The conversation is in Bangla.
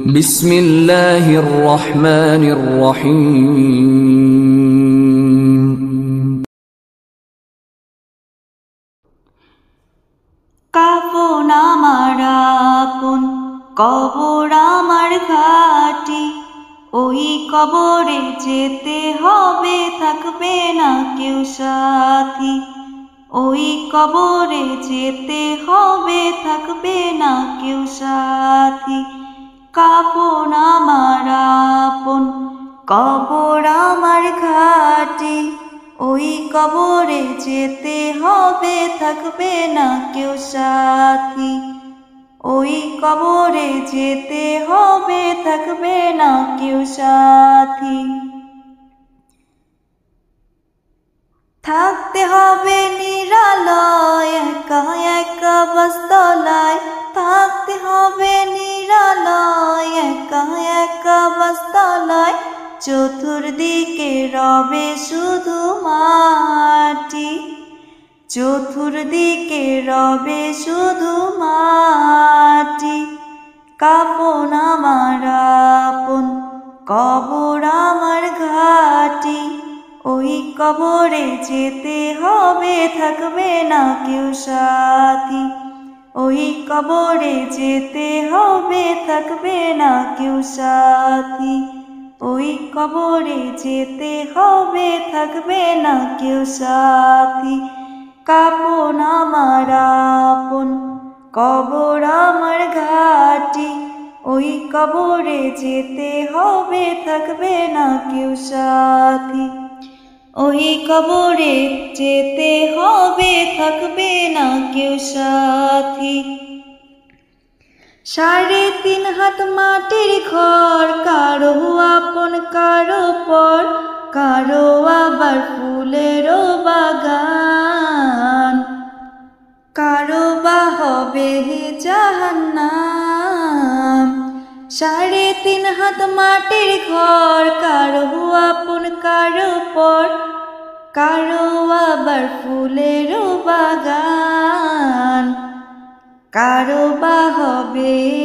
বিসমিল্লাহির রহমানির রহিম। কাপন আমার আপন, কবর আমার ঘাটি। ওই কবরে যেতে হবে, থাকবে না কেউ সাথী। ওই কবরে যেতে হবে, থাকবে না কেউ সাথী। কাপন আমার আপন, কবর আমার ঘাটি। ওই কবরে যেতে হবে, থাকবে না কেউ সাথী। ওই কবরে যেতে হবে, থাকবে না কেউ সাথী। থাকতে হবে নিরালয়, একা একা বাস্তলায়। বাস্তলায় চতুর্দিকে রবে শুধু মাটি। চতুর্দিকে রবে শুধু মাটি। কাপন আমার আপন, কবর আমার ঘাটি। ওই কবরে যেতে হবে, থাকবে না কেউ সাথী। ওই কবরে যেতে হবে, থাকবে না কেউ সাথী। ওই কবরে যেতে হবে, থাকবে না কেউ সাথী। কাপন আমার আপন, কবর আমার ঘাটি। ওই কবরে যেতে হবে, থাকবে না কেউ সাথী। ওই কবরে যেতে হবে, থাকবে না কেউ সাথী। সাড়ে তিন হাত মাটির ঘর, কারও আপন, কারও পর, কারও আবার ফুলেরও বাগান। কারও বা হবে জাহান্নাম। সাড়ে তিন হাত মাটির ঘর, কারও আপন, কারও পর, কারও আবার ফুলেরও বাগান। কারও বা হবে। জাহান্নাম